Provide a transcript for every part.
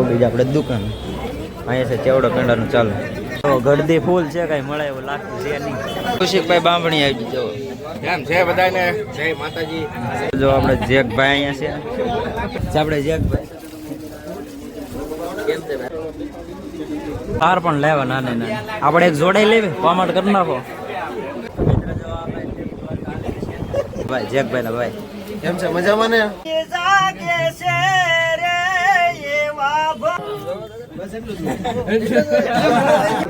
પગી જ આપણે દુકાન. અહીંયા છે ચેવડો પેંડાનું ચાલુ. તો ગળદી ફૂલ છે કઈ મળે એવું લાગતું છે નહીં. કૌશિકભાઈ બાંભણી આવી જવો કેમ છે બધાને જય માતાજી. જો આપણે જેકભાઈ અહીંયા છે. આપણે જેકભાઈ કેમ છે હાર પણ લેવા નાને નાને. આપણે એક જોડાઈ લેવી કોમેન્ટ કરી નાખો. ભાઈ જેકભાઈ ના ભાઈ. કેમ છે? મજામાં ને?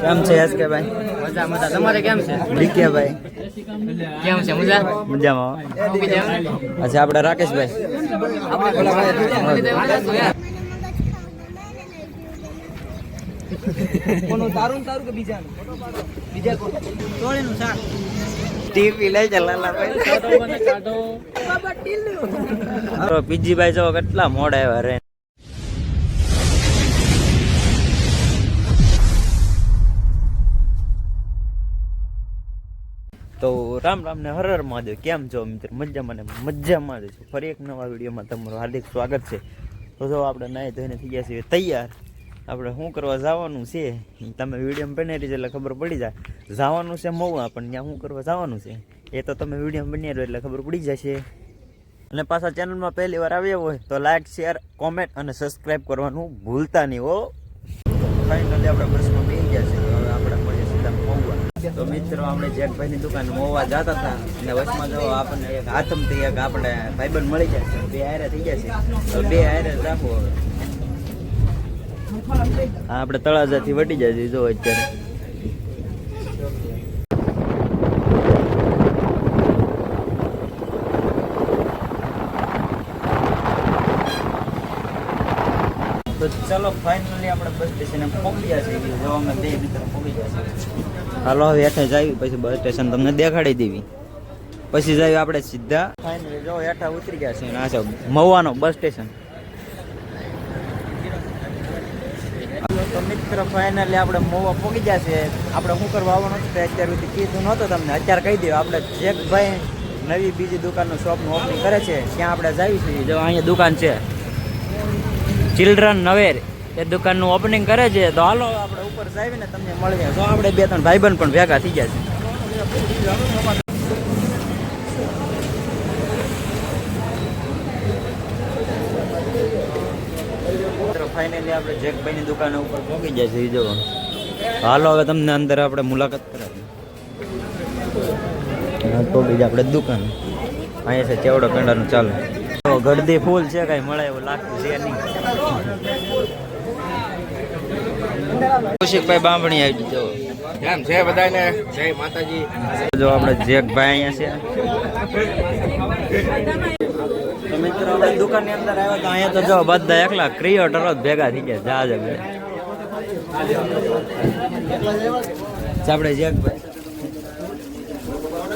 કેમ છે એસ કે ભાઈ? મજા મજા. તમારે કેમ છે? ડીકે ભાઈ. કેમ છે? મજા? મજામાં. અચ્છા આપણે રાકેશભાઈ ટીવી લઈ જા લાલા ભાઈ. પીજી ભાઈ જો કેટલા મોડા આવ્યા રે. તો રામ રામ ને હર હર મહાદેવ. કેમ છો મિત્ર? મજામાં ને મજામાં જ છો. ફરી એક નવા વિડીયોમાં તમારું હાર્દિક સ્વાગત છે. તો જો આપણે નાહી ધોઈને થઈ ગયા છીએ, તૈયાર. આપણે શું કરવા જવાનું છે? તમે વિડીયોમાં બની રહી એટલે ખબર પડી જાય. જવાનું છે મહુવા પણ ત્યાં શું કરવા જવાનું છે? એ તો તમે વિડીયોમાં બની રહ્યો એટલે ખબર પડી જશે. અને પાછા ચેનલમાં પહેલી વાર આવ્યા હોય તો લાઈક શેર કોમેન્ટ અને સબસ્ક્રાઇબ કરવાનું ભૂલતા નહીં, હો. ફાઇનલી આપણે બસમાં બેસી ગયા છે હવે આપણે મળીએ સીધા મહુવા તો મિત્રો, આપણે જેકભાઈની દુકાન મોવા જતા હતા અને વચમાં જો આપણને એક હાથમથી એક આપણે ભાઈબંધ મળી જાય બે હારે થઈ જાય છે. તો બે હારે રાખવો હવે. આપણે તળાજાથી વટી જાય જો અત્યારે. તો ચલો ફાઇનલી આપણે બસ સ્ટેશને પહોંચી ગયા છે જો અમે બે મિત્રો પહોંચી ગયા છે હાલો હવે હેઠે જાય પછી બસ સ્ટેશન તમને દેખાડી દેવી. પછી જાય આપણે સીધા. ફાઇનલી જો હેઠા ઉતરી ગયા છે આ છે મહુવાનો બસ સ્ટેશન. તો મિત્ર ફાઇનલી આપણે મોવા પહોંચી ગયા છે આપણે શું કરવા આવવાનું છે અત્યાર સુધી કીધું નહોતું તમને. અત્યારે કહી દઉં આપણે જેકભાઈ નવી બીજી દુકાનનું શોપનું ઓપનિંગ કરે છે. ત્યાં આપણે જઈએ છીએ. જો અહીંયા દુકાન છે. ચિલ્ડ્રન નવેર એ દુકાનનું ઓપનિંગ કરે છે. તો હાલો આપણે ઉપર જઈએ તમને મળીએ. તો આપણે બે ત્રણ ભાઈબંધ પણ ભેગા થઈ ગયા છે. ફાઇનલી આપણે જેકભાઈની દુકાન ઉપર પહોંચી જાય છે જો. હાલો, હવે તમને અંદર આપણે મુલાકાત કરાવી. આપણે દુકાન. અહીંયા છે ચેવડો પેંડાનું ચાલુ. ગળદી ફૂલ છે, કઈ મળે એવું લાગતું છે નહીં. કૌશિકભાઈ બાંભણી આવી જો. કેમ છે બધાને જય માતાજી. જો આપણે જેકભાઈ અહીંયા છે. મિત્રો આપણે દુકાનની અંદર આવ્યા તો અહીંયા તો જો બધા એકલા ક્રિએટરો જ ભેગા થઈ ગયા. જહાજ બધા આપણે જેકભાઈ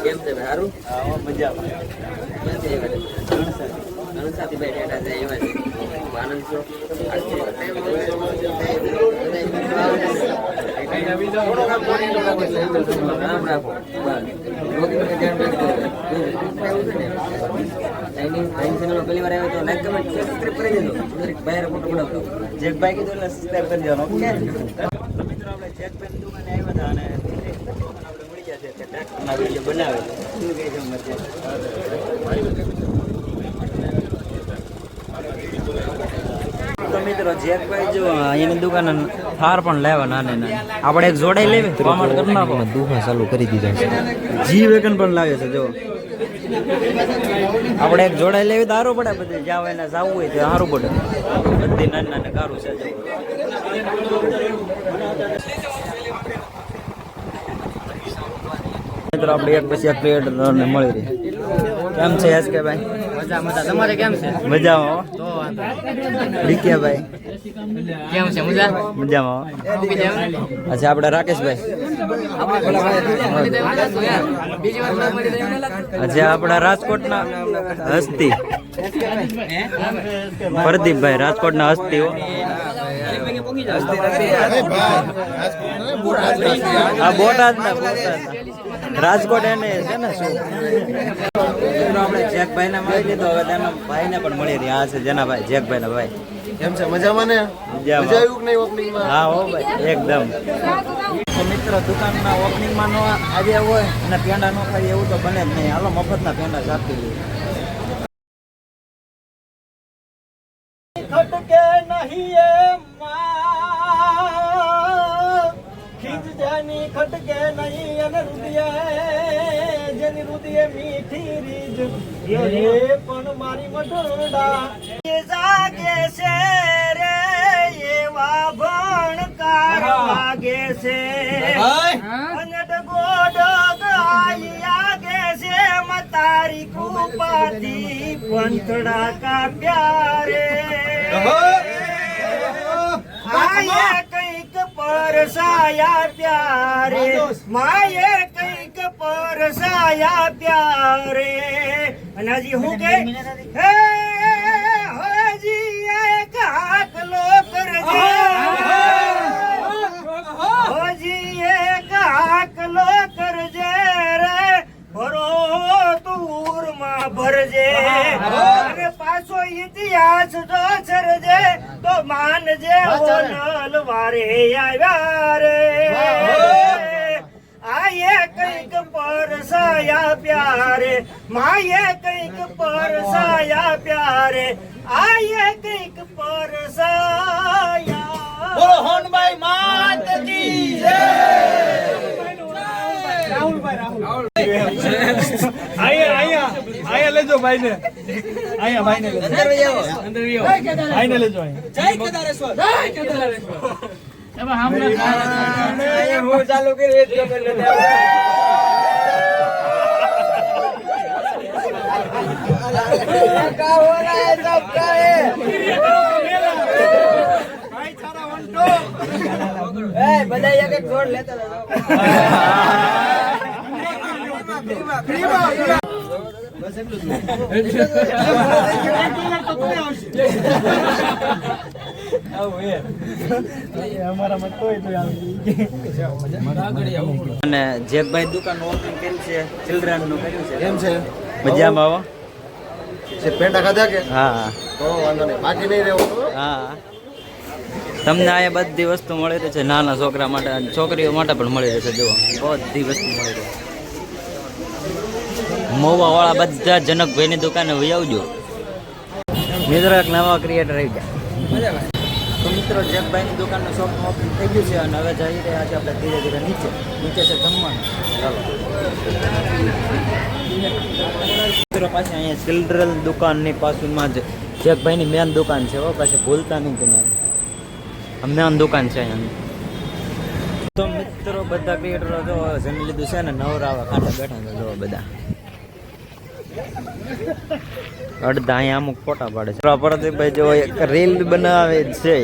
કેમ છે સારું. આવો ભાઈ એવા છે આનંદ વાર આવ્યો તો લાઈક કમેન્ટ સબસ્ક્રાઇબ કરી દેજો બહાર ફોટો સબસ્ક્રાઇબ કરી દેવાનું બનાવે શું કહે છે મધ્ય તો મિત્રો જેકભાઈ જો એની દુકાન થાર પણ લેવા નાની નાની. આપણે એક જોડાઈ લેવી? કોમેન્ટ કરી નાખો. દુખા ચાલુ કરી દીધા છે. જી વેગન પણ લાગે છે જો. આપણે એક જોડાઈ લેવી તો સારું પડે બધે. જાવ એને જવું હોય તો સારું પડે. બધી નાની નાની કારું છે મિત્રો આપણે એક પછી એક પ્લેટ ને મળી રહી. કેમ છે એસ કે ભાઈ? મજા મજા તમારે કેમ છે? મજામાં હો તો વાંધો ડીકે ભાઈ કેમ છે? મજા? મજામાં. અચ્છા આપણે રાકેશભાઈ. અચ્છા આપણા રાજકોટના હસ્તી. પ્રદીપભાઈ રાજકોટના હસ્તી હો આ બોટાદ ના રાજકોટ એને છે ને શું? આપણે જેકભાઈ ને મળી લીધો હવે તેના ભાઈ ને પણ મળી રહ્યા છે. જેના ભાઈ જેકભાઈ ના ભાઈ. કેમ છે? મજામાં ને? મજા મજા આવ્યું કે નહીં ઓપનિંગમાં હા હો ભાઈ એકદમ. તો મિત્રો દુકાનના ઓપનિંગમાં નો આવ્યા હોય અને પેંડા નો ખાઈ એવું તો બને જ નહીં. હાલો મફતના પેંડા આપી દઈએ ખટકે નહીં એ ખીજ જાની નહીં અને રુદિયે જેની રુદિયે મીઠી રીજ એ પણ મારી મઢડા એ જાગે છે રે એવા ભણકાર વાગે છે. અને ડગોડ ગાઈ આગે છે મતારી કૃપાથી પંથડા કા પ્યારે કંઈક પરસાયા પ્યારે માયે કંઈક પરસાયા પ્યારે. અને હજી હું કે હે હજી એક હાકલો કરજે. હજી એક હાકલો કરજે રે. ભરો દૂરમાં ભરજે. અને પાછો ઇતિહાસ જો છરજે. તો માનજે ઓનલ વારે આવ્યા રે. આયે કંઈક પરસાયા પ્યારે માયે કંઈક પરસાયા પ્યારે આયે કંઈક પરસાયા બોલો હોનભાઈ માત કી જય. અહીંયા અહીંયા અહીંયા લેજો ભાઈને અહીંયા. ભાઈને લેજો ભાઈને લેજો અહીંયા હું ચાલુ કરી એ જ ખબર નથી. એ, બધા એક એક જોડ લેતા હતા. અને જેકભાઈ દુકાન ઓપનિંગ કર્યું છે ચિલ્ડ્રનનું કર્યું છે. કેમ છે? મજામાં આવો? છે ખાધા કે? હા. તો વાંધો નહીં. બાકી નહીં રહેવું. હા. તમને અહીંયા બધી વસ્તુ મળી રહી છે. નાના છોકરા માટે અને છોકરીઓ માટે પણ મળી રહેશે જુઓ. બધી વસ્તુ મળી રહી. મોવા વાળા બધા જનકભાઈની દુકાને વહી આવજો. મિત્રો એક નવા ક્રિએટર આવી ગયા. તો મિત્રો જગભાઈની દુકાનનું શોપ ઓપન થઈ ગયું છે અને હવે જઈ રહ્યા છે આપણે ધીરે ધીરે નીચે. નીચે છે જમવાનું. ચાલો. મિત્રો પાસે અહીંયા ચિલ્ડ્રન દુકાનની પાછળમાં જ જગભાઈની મેન દુકાન છે હો. પાછી ભૂલતા નહીં તમે. આ મેન દુકાન છે અહીંયા. તો મિત્રો બધા ક્રિએટરો જો જમી લીધું છે ને નવરાવા કાંઠે બેઠા છે જો બધા. અડધા અહીંયા અમુક ફોટા પાડે છે. પરદીપભાઈ જો એક રીલ બનાવે છે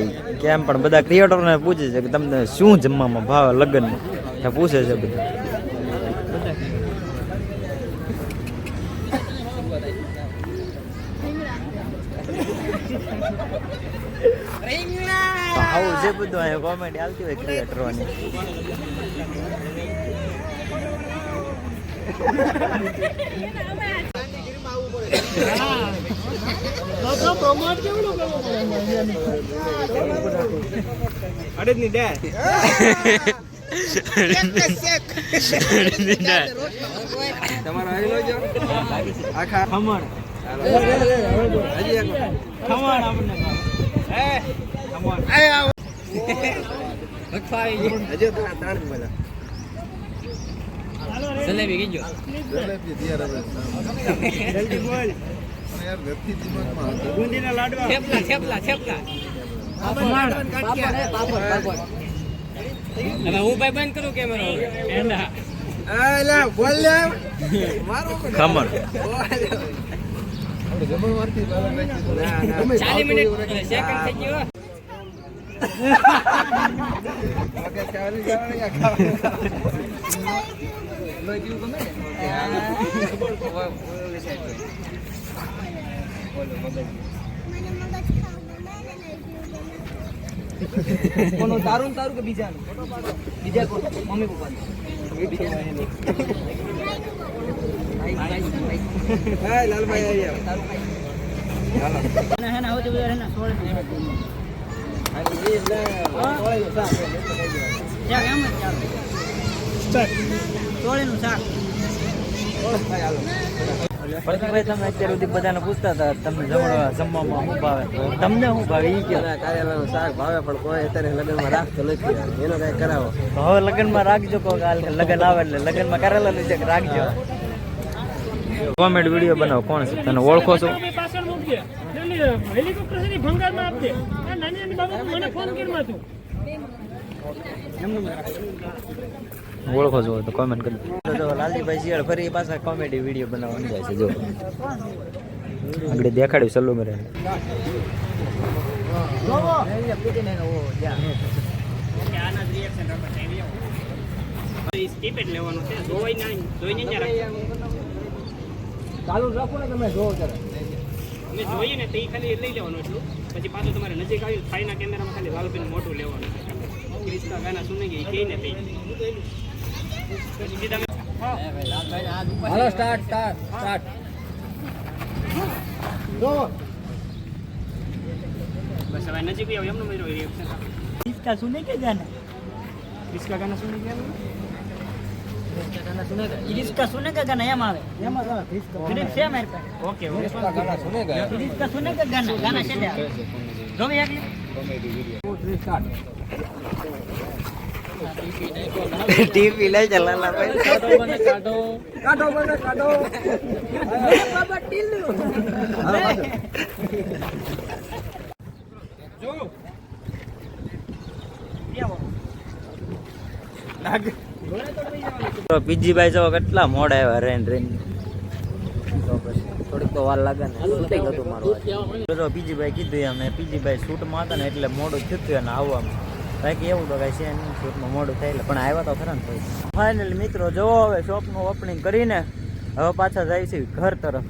કેમ પણ બધા ક્રિએટરોને પૂછે છે કે તમને શું જમવામાં ભાવે લગ્ન? પૂછે છે બધા. આવું છે બધું, અહીંયા ક્રિએટરોની અડદની તમારો આવી આખા ખમણ હજી ખમણ આપણને એ ખમણ હજી ત્રણ ત્રણ બધા જલેબી કીજો જલેબી તૈયાર હવે જલ્દી બોલ યાર નથી દિમાગમાં બુંદીના લાડવા થેપલા થેપલા. થેપલા હું ભાઈ બંધ કરું કેમેરો એંડા અલા બોલ લે મારો ખમણ. ચાલીસ મિનિટ સેકન્ડ થઈ ગયો. આ ખાવાની. કોનું? તારું ને તારું કે બીજાનું? બીજા કોણ મમ્મી પપ્પા લાલભાઈ આવી જાવ હે ને હવે તો બધા હે ને સોળ પ્રતિકભાઈ તમે અત્યાર સુધી બધાને પૂછતા હતા તમને જમવા જમવામાં શું ભાવે? તો તમને શું ભાવે? એ કહો. કારેલાનું શાક ભાવે પણ કોઈ અત્યારે લગ્નમાં રાખતો નથી. એનો કઈ કરાવો. હવે લગ્નમાં રાખજો કહો કે હાલ લગ્ન આવે એટલે લગ્નમાં કરેલા લઈ કે રાખજો. કોમેન્ટ વીડિયો બનાવો કોણ છે? તને ઓળખો છો? હેલિકોપ્ટર ઓળખો છો તો કોમેન્ટ કરી તો જો લાલજીભાઈ શિયાળ ફરી પાછા કોમેડી વીડિયો બનાવવાની જાય છે જો. આગળ દેખાડ્યું સલ્લુ મરે. સ્કીપ જ લેવાનું છે જોઈ ના જોઈને જ ચાલુ રાખો ને તમે જોવો અમે જોઈએ ને તો ખાલી લઈ લેવાનું એટલું. પછી પાછું તમારે નજીક આવ્યું થાઈના કેમેરામાં ખાલી વાલપેન મોટું લેવાનું. છે ક્રિસ્તા ગાના સુને ગઈ તે હાલો સ્ટાર્ટ સ્ટાર્ટ સ્ટાર્ટ બસ હવે નજીક આવ એમનો મેરો રિએક્શન इसका सुने के गाना ક્રિસ્કા ગાના સુને ગયા इसका सुने का गाना एम आवे फिर से मेरे पे ઓકે ગાના સુને ગયા इसका सुने का गाना गाना से दे जो भी आगे ટીવી લઈ લાલા ભાઈ. કાઢો મને કાઢો. તો પીજીભાઈ જો કેટલા મોડા આવ્યા રેન રેન થોડીક તો વાર લાગે ને શૂટિંગ હતું મારું. પીજીભાઈ કીધું અમે પીજીભાઈ શૂટમાં હતા ને એટલે મોડું થયું એને આવવામાં. બાકી એવું તો કાંઈ છે નહીં શૂટમાં મોડું થાય પણ આવ્યા તો ખરા ને ભાઈ. ફાઇનલ મિત્રો, જોવો હવે શોપનું ઓપનિંગ કરીને હવે પાછા જાય છે ઘર તરફ.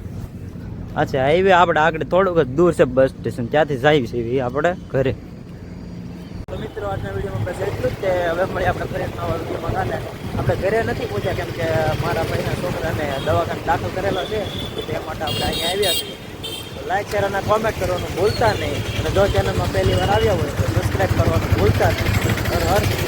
અચ્છા હાઈવે આપણે આગળ થોડુંક જ દૂર છે બસ સ્ટેશન ત્યાંથી જાય છે એ આપણે ઘરે. તો મિત્રો, આજના વિડીયોમાં બસ એટલું જ કે હવે મળી આપણે ઘરે નવા વિડીયોમાં. આપણે ઘરે નથી પહોંચ્યા, કેમ કે મારા ભાઈના છોકરાને દવાખાને દાખલ કરેલો છે. તો તે માટે આપણે અહીંયા આવ્યા છીએ. લાઈક શેર અને કોમેન્ટ કરવાનું ભૂલતા નહીં. અને જો ચેનલમાં પહેલી વાર આવ્યા હોય તો સબસ્ક્રાઈબ કરવાનું ભૂલતા હર હર